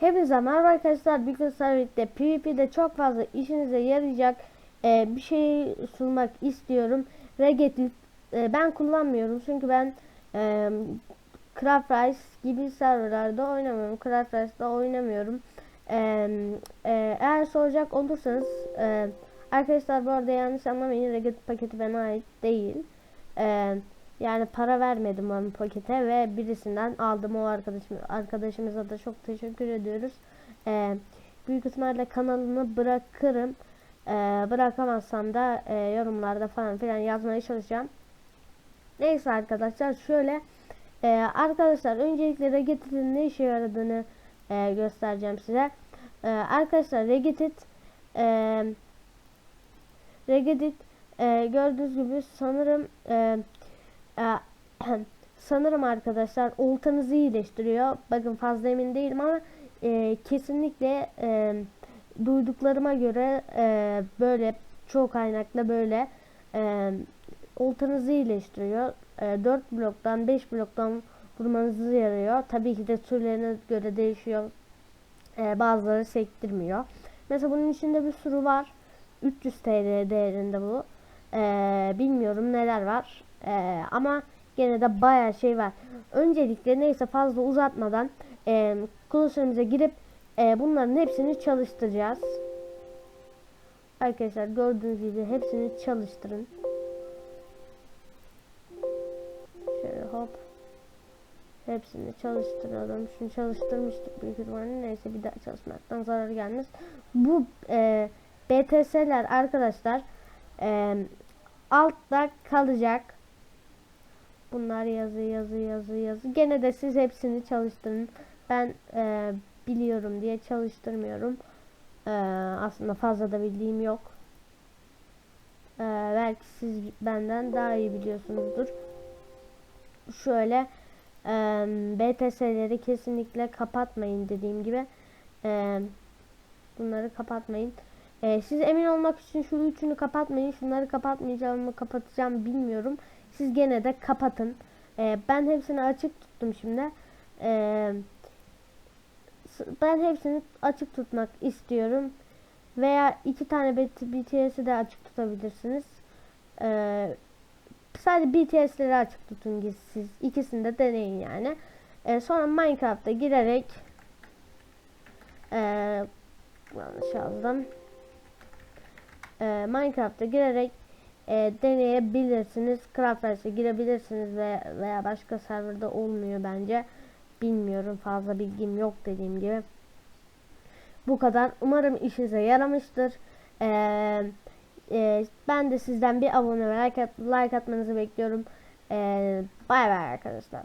Hepinize merhaba arkadaşlar. Bilgisayar birlikte PvP'de çok fazla işinize yarayacak e, bir şey sunmak istiyorum. Regetit e, ben kullanmıyorum çünkü ben e, Craft Rice gibi serverlarda oynamıyorum. Craft Rice'da oynamıyorum. E, e, eğer soracak olursanız e, arkadaşlar bu arada yanlış anlamayın. Regetit paketi bana ait değil. E, yani para vermedim ben pakete ve birisinden aldım o arkadaşım arkadaşımıza da çok teşekkür ediyoruz. Ee, büyük ihtimalle kanalını bırakırım. Ee, bırakamazsam da e, yorumlarda falan filan yazmaya çalışacağım. Neyse arkadaşlar şöyle e, arkadaşlar öncelikle Regetit'in ne işe yaradığını e, göstereceğim size. E, arkadaşlar Regetit e, Regetit e, gördüğünüz gibi sanırım e, sanırım arkadaşlar oltanızı iyileştiriyor. Bakın fazla emin değilim ama e, kesinlikle e, duyduklarıma göre e, böyle çok kaynakla böyle e, oltanızı iyileştiriyor. E, 4 bloktan 5 bloktan vurmanızı yarıyor. Tabii ki de türlerine göre değişiyor. E, bazıları sektirmiyor. Mesela bunun içinde bir sürü var. 300 TL değerinde bu. E, bilmiyorum neler var. Ee, ama gene de bayağı şey var. Öncelikle neyse fazla uzatmadan e, klasörümüze girip e, bunların hepsini çalıştıracağız. Arkadaşlar gördüğünüz gibi hepsini çalıştırın. Şöyle hop. Hepsini çalıştıralım. Şunu çalıştırmıştık büyük ihtimalle. Neyse bir daha çalışmaktan zarar gelmez. Bu e, BTS'ler arkadaşlar e, altta kalacak. Bunlar yazı yazı yazı yazı. Gene de siz hepsini çalıştırın. Ben e, biliyorum diye çalıştırmıyorum. E, aslında fazla da bildiğim yok. E, belki siz benden daha iyi biliyorsunuzdur. Şöyle e, BTS'leri kesinlikle kapatmayın dediğim gibi. E, bunları kapatmayın. E, siz emin olmak için şu üçünü kapatmayın. Şunları kapatmayacağım mı kapatacağım bilmiyorum. Siz gene de kapatın. Ee, ben hepsini açık tuttum şimdi. Ee, ben hepsini açık tutmak istiyorum. Veya iki tane BTS'i de açık tutabilirsiniz. Ee, sadece BTS'leri açık tutun siz. İkisini de deneyin yani. Ee, sonra Minecraft'a girerek e, yanlış yazdım. Ee, Minecraft'a girerek e, deneyebilirsiniz. Craftverse'e girebilirsiniz ve veya başka serverda olmuyor bence. Bilmiyorum fazla bilgim yok dediğim gibi. Bu kadar. Umarım işinize yaramıştır. Ee, e, ben de sizden bir abone ve like, like atmanızı bekliyorum. Ee, bay bay arkadaşlar.